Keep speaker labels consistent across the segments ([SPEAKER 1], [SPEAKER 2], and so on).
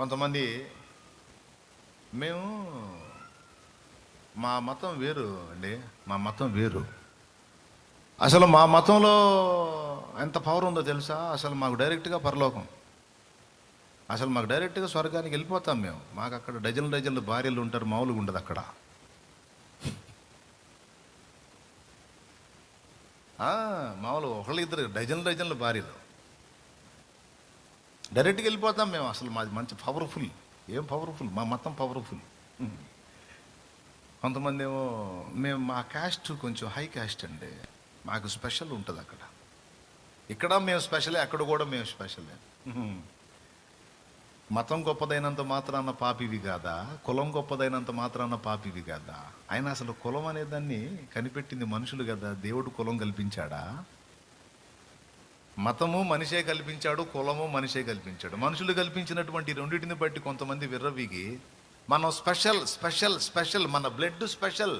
[SPEAKER 1] కొంతమంది మేము మా మతం వేరు అండి మా మతం వేరు. అసలు మా మతంలో ఎంత పవర్ ఉందో తెలుసా? అసలు మాకు డైరెక్ట్గా పరలోకం. అసలు మాకు డైరెక్ట్గా స్వర్గానికి వెళ్ళిపోతాం మేము. మాకు అక్కడ డజన్ డజన్లు భార్యలు ఉంటారు మామూలుగా ఉండదు అక్కడ. మామూలు ఒకళ్ళు ఇద్దరు డజన్ డజన్లు భార్యలు. డైరెక్ట్గా వెళ్ళిపోతాం మేము. అసలు మాది మంచి పవర్ఫుల్ ఏం పవర్ఫుల్ మా మతం పవర్ఫుల్ కొంతమంది ఏమో మేము మా క్యాస్ట్ కొంచెం హై క్యాస్ట్ అండి. మాకు స్పెషల్ ఉంటుంది అక్కడ. ఇక్కడ మేము స్పెషలే అక్కడ కూడా మేము స్పెషలే మతం గొప్పదైనంత మాత్రాన పాపివి కాదా? కులం గొప్పదైనంత మాత్రాన పాపివి కాదా? ఆయన అసలు కులం అనే దాన్ని కనిపెట్టింది మనుషులు కదా? దేవుడు కులం కల్పించాడా? మతము మనిషే కల్పించాడు కులము మనిషే కల్పించాడు. మనుషులు కల్పించినటువంటి రెండింటిని బట్టి కొంతమంది విర్రవీగి మనం స్పెషల్ స్పెషల్ స్పెషల్ మన బ్లడ్ స్పెషల్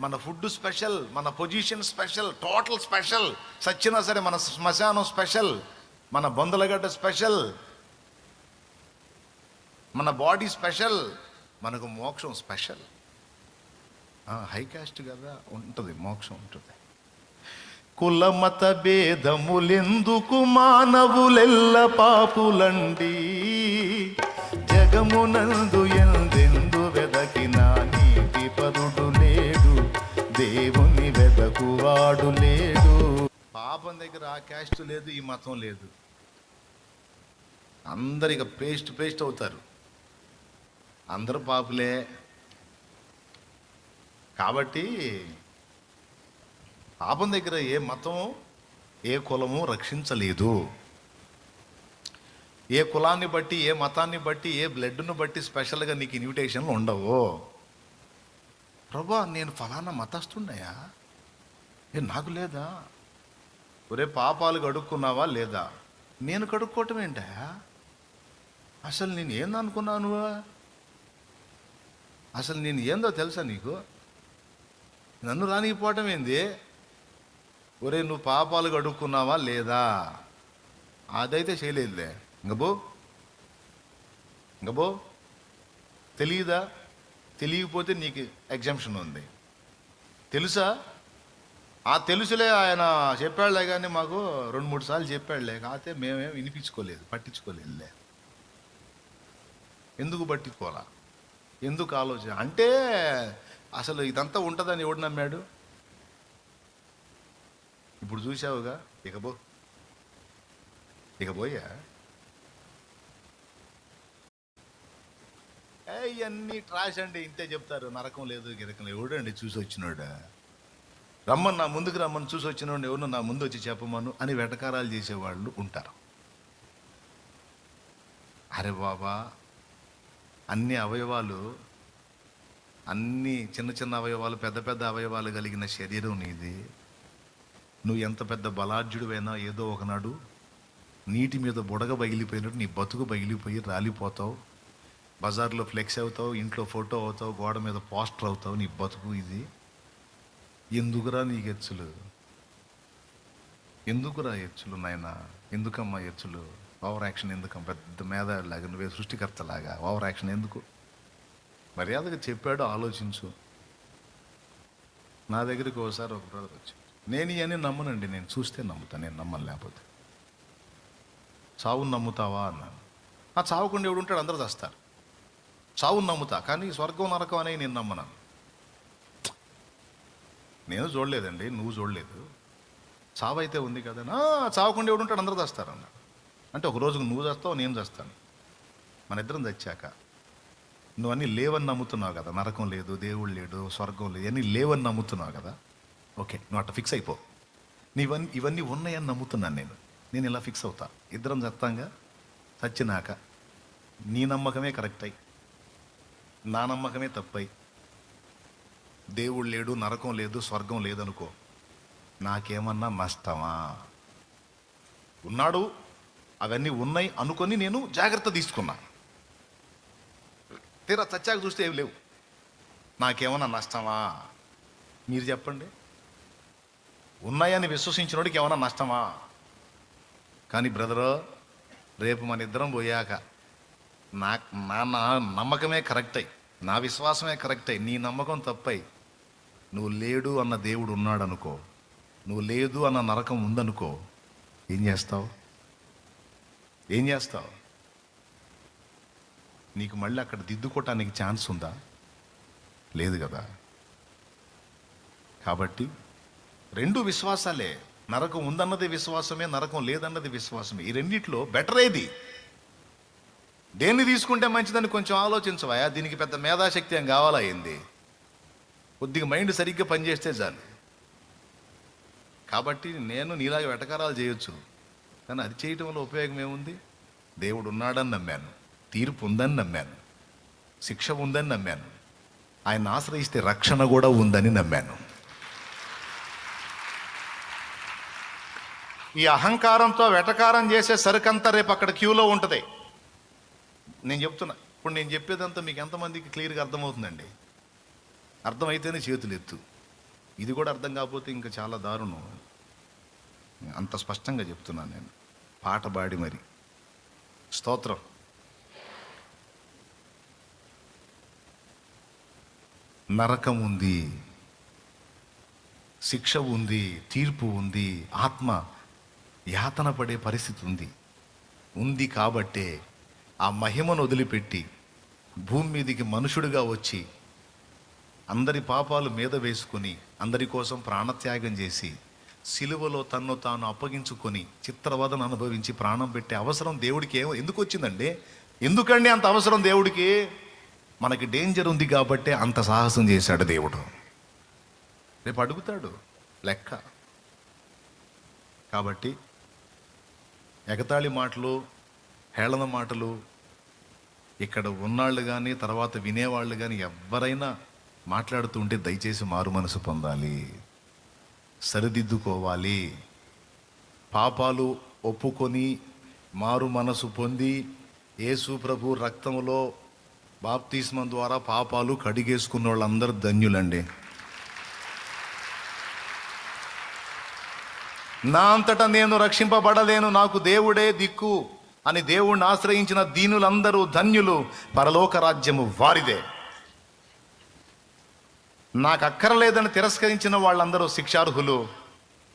[SPEAKER 1] మన ఫుడ్ స్పెషల్ మన పొజిషన్ స్పెషల్ టోటల్ స్పెషల్ సచ్చినా సరే మన శ్మశానం స్పెషల్ మన బొందలగడ్డ స్పెషల్ మన బాడీ స్పెషల్ మనకు మోక్షం స్పెషల్. హై కాస్ట్ కదా ఉంటుంది మోక్షం ఉంటుంది. కులమత భేదములెందుకు మానవులెల్ల పాపులండి? జగమునందు ఎందెందు వెదకిన నీతి పరుడు లేడు దేవుని వెదకువాడు లేడు. పాపం దగ్గర ఆ క్యాస్ట్ లేదు ఈ మతం లేదు. అందరిక పేస్ట్ పేస్ట్ అవుతారు. అందరూ పాపులే. కాబట్టి పాపం దగ్గర ఏ మతం ఏ కులము రక్షించలేదు. ఏ కులాన్ని బట్టి ఏ మతాన్ని బట్టి ఏ బ్లడ్ను బట్టి స్పెషల్గా నీకు ఇన్విటేషన్లు ఉండవు? ప్రభా నేను ఫలానా మతస్తుండయా ఏ నాకు లేదా? ఒరే పాపాలు కడుక్కున్నావా లేదా? నేను కడుక్కోవటం ఏంటయా అసలు నేను ఏందనుకున్నాను అసలు నేను ఏందో తెలుసా నీకు? నన్ను రానిపోవటం ఏంది? ఒరే నువ్వు పాపాలు కడుక్కున్నావా లేదా? అదైతే చేయలేదులే. ఇంకబో ఇంకబో తెలియదా తెలియకపోతే నీకు ఎగ్జామ్షన్ ఉంది. తెలుసా? ఆ తెలుసులే ఆయన చెప్పాడులే కానీ మాకు రెండు మూడు సార్లు చెప్పాడులే. కాకపోతే మేమేం వినిపించుకోలేదు పట్టించుకోలేదులే. ఎందుకు పట్టించుకోవాలా? ఎందుకు ఆలోచన? అంటే అసలు ఇదంతా ఉంటుందని ఎవడు నమ్మాడు? ఇప్పుడు చూసావుగా ఇకబో ఇకపోయా ఇవన్నీ ట్రాష్ అండి. ఇంతే చెప్తారు. నరకం లేదు గిరకం లేదు. ఎవడండి చూసి వచ్చినోడు? రమ్మని నా ముందుకు రమ్మని. చూసి వచ్చినోడు ఎవరు నా ముందు వచ్చి చెప్పమను అని వెటకారాలు చేసేవాళ్ళు ఉంటారు. అరే బాబా అన్ని అవయవాలు అన్ని చిన్న చిన్న అవయవాలు పెద్ద పెద్ద అవయవాలు కలిగిన శరీరం నీది. నువ్వు ఎంత పెద్ద బలాఢ్యుడివైనా ఏదో ఒకనాడు నీటి మీద బుడగ పగిలిపోయినట్టు నీ బతుకు పగిలిపోయి రాలిపోతావు. బజార్లో ఫ్లెక్స్ అవుతావు ఇంట్లో ఫోటో అవుతావు గోడ మీద పోస్టర్ అవుతావు నీ బతుకు ఇది. ఎందుకురా నీకు ఎచ్చులు? ఎందుకురా ఎచ్చులు నాయన? ఎందుకమ్మా ఎచ్చులు? ఓవర్ యాక్షన్ ఎందుకమ్మా పెద్ద మేధాలాగా నువ్వే సృష్టికర్తలాగా. ఓవర్ యాక్షన్ ఎందుకు? మర్యాదగా చెప్పాడు ఆలోచించు. నా దగ్గరికి ఒకసారి ఒక బ్రదర్ వచ్చి నేను ఇవన్నీ నమ్మనండి నేను చూస్తే నమ్ముతాను నేను నమ్మను లేకపోతే. చావును నమ్ముతావా అన్నాను. ఆ చావకుండా ఎవడు ఉంటాడు అందరూ చేస్తారు. చావును నమ్ముతా కానీ స్వర్గం నరకం అనేవి నేను నమ్మనాను నేను చూడలేదండి నువ్వు చూడలేదు. చావు అయితే ఉంది కదా "ఆ, చావకుండా ఎవడు ఉంటాడు అందరూ చేస్తారు అన్నాడు. అంటే ఒక రోజుకు నువ్వు చేస్తావు నేను చేస్తాను. మన ఇద్దరం తెచ్చాక నువ్వన్నీ లేవని నమ్ముతున్నావు కదా నరకం లేదు దేవుడు లేడు స్వర్గం లేదు అన్నీ లేవని నమ్ముతున్నావు కదా. ఓకే నువ్వు అట్ట ఫిక్స్ అయిపో. నీవన్నీ ఇవన్నీ ఉన్నాయని నమ్ముతున్నాను నేను. నేను ఇలా ఫిక్స్ అవుతా. ఇద్దరం చత్తాంగా చచ్చినాక నీ నమ్మకమే కరెక్ట్ అయి నా నమ్మకమే తప్పై దేవుడు లేడు నరకం లేదు స్వర్గం లేదనుకో నాకేమన్నా నష్టమా? ఉన్నాడు అవన్నీ ఉన్నాయి అనుకొని నేను జాగ్రత్త తీసుకున్నా. తీరా చచ్చాక చూస్తే ఏం లేవు. నాకేమన్నా నష్టమా? మీరు చెప్పండి. ఉన్నాయని విశ్వసించినోడికి ఏమైనా నష్టమా? కానీ బ్రదరు రేపు మన ఇద్దరం పోయాక నా నా నా నమ్మకమే కరెక్ట్ అయి నా విశ్వాసమే కరెక్ట్ అయి నీ నమ్మకం తప్పై. నువ్వు లేడు అన్న దేవుడు ఉన్నాడు అనుకో నువ్వు లేదు అన్న నరకం ఉందనుకో ఏం చేస్తావు? ఏం చేస్తావు? నీకు మళ్ళీ అక్కడ దిద్దుకోవటానికి ఛాన్స్ ఉందా? లేదు కదా? కాబట్టి రెండు విశ్వాసాలే. నరకం ఉందన్నది విశ్వాసమే నరకం లేదన్నది విశ్వాసమే. ఈ రెండిట్లో బెటర్ ఏది? దేన్ని తీసుకుంటే మంచిదని కొంచెం ఆలోచించవా దీనికి పెద్ద మేధాశక్తి ఏం కావాలా ఏంది? కొద్దిగా మైండ్ సరిగ్గా పనిచేస్తే చాలు. కాబట్టి నేను నీలాగా వెటకారాలు చేయొచ్చు. కానీ అది చేయటం వల్ల ఉపయోగం ఏముంది? దేవుడు ఉన్నాడని నమ్మాను. తీర్పు ఉందని నమ్మాను. శిక్ష ఉందని నమ్మాను. ఆయన ఆశ్రయిస్తే రక్షణ కూడా ఉందని నమ్మాను. ఈ అహంకారంతో వెటకారం చేసే సరుకంతా రేపు అక్కడ క్యూలో ఉంటుంది. నేను చెప్తున్నా ఇప్పుడు నేను చెప్పేదంతా మీకు ఎంతమందికి క్లియర్గా అర్థమవుతుందండి? అర్థమైతేనే చేతులు ఎత్తు. ఇది కూడా అర్థం కాకపోతే ఇంకా చాలా దారుణం. అంత స్పష్టంగా చెప్తున్నాను నేను. పాట పాడి మరి. స్తోత్రం. నరకం ఉంది శిక్ష ఉంది తీర్పు ఉంది ఆత్మ యాతన పడే పరిస్థితి ఉంది. ఉంది కాబట్టే ఆ మహిమను వదిలిపెట్టి భూమి మీదికి మనుషుడిగా వచ్చి అందరి పాపాలు మీద వేసుకొని అందరి కోసం ప్రాణత్యాగం చేసి సిలువలో తన్ను తాను అప్పగించుకొని చిత్రవదన అనుభవించి ప్రాణం పెట్టే అవసరం దేవుడికి ఏమో ఎందుకు వచ్చిందండి? ఎందుకండి అంత అవసరం దేవుడికి? మనకి డేంజర్ ఉంది కాబట్టే అంత సాహసం చేశాడు దేవుడు. రేపు అడుగుతాడు లెక్క. కాబట్టి ఎగతాళి మాటలు హేళన మాటలు ఇక్కడ ఉన్నాళ్ళు కానీ తర్వాత వినేవాళ్ళు కానీ ఎవరైనా మాట్లాడుతుంటే దయచేసి మారు మనసు పొందాలి. సరిదిద్దుకోవాలి. పాపాలు ఒప్పుకొని మారు మనసు పొంది యేసు ప్రభు రక్తంలో బాప్తీస్మం ద్వారా పాపాలు కడిగేసుకున్న వాళ్ళందరూ ధన్యులండి. నా అంతటా నేను రక్షింపబడలేను నాకు దేవుడే దిక్కు అని దేవుణ్ణి ఆశ్రయించిన దీనులందరూ ధన్యులు పరలోక రాజ్యము వారిదే. నాకు అక్కరలేదని తిరస్కరించిన వాళ్ళందరూ శిక్షార్హులు.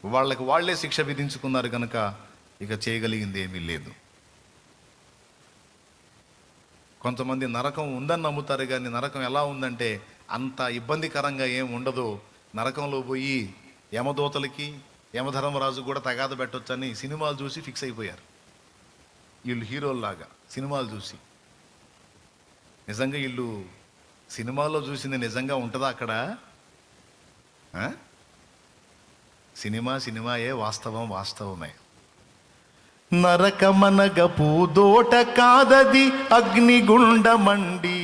[SPEAKER 1] వాళ్ళకి వాళ్ళే శిక్ష విధించుకున్నారు కనుక ఇక చేయగలిగింది ఏమీ లేదు. కొంతమంది నరకం ఉందని నమ్ముతారు కానీ నరకం ఎలా ఉందంటే అంత ఇబ్బందికరంగా ఏం ఉండదు. నరకంలో పోయి యమదూతలకి యమధర్మరాజు కూడా తగాద పెట్టొచ్చని సినిమాలు చూసి ఫిక్స్ అయిపోయారు. వీళ్ళు హీరోల్లాగా సినిమాలు చూసి. నిజంగా వీళ్ళు సినిమాలో చూసింది నిజంగా ఉంటుందా అక్కడ? సినిమా సినిమాయే వాస్తవం వాస్తవమే. నరకమనగ పూదోట కాదది అగ్నిగుండమండి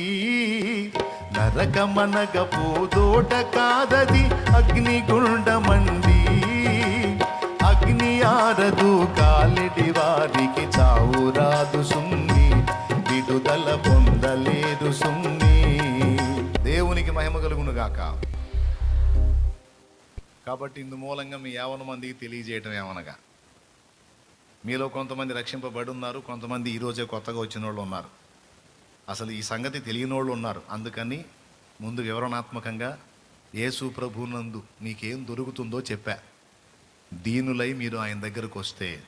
[SPEAKER 1] నరకమనగ పూదోట కాదది అగ్నిగుండమండి అగ్ని ఆరదు కాలిటి వారికి చావు రాదు సుమ్మి విడుదల పొందలేదు సుమ్మి దేవునికి మహిమ కలుగును గాక. కాబట్టి ఇందు మూలంగా మీ యావన మందికి తెలియజేయటం ఏమనగా? మీలో కొంతమంది రక్షింపబడి ఉన్నారు కొంతమంది ఈరోజే కొత్తగా వచ్చిన వాళ్ళు ఉన్నారు. అసలు ఈ సంగతి తెలియని వాళ్ళు ఉన్నారు. అందుకని ముందు వివరణాత్మకంగా యేసు ప్రభునందు మీకేం దొరుకుతుందో చెప్పా. దీనులై మీరు ఆయన దగ్గరకు వస్తే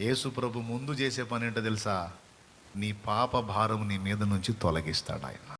[SPEAKER 1] యేసు ప్రభు ముందు చేసే పని ఏంటో తెలుసా? నీ పాప భారం నీ మీద నుంచి తొలగిస్తాడు ఆయన.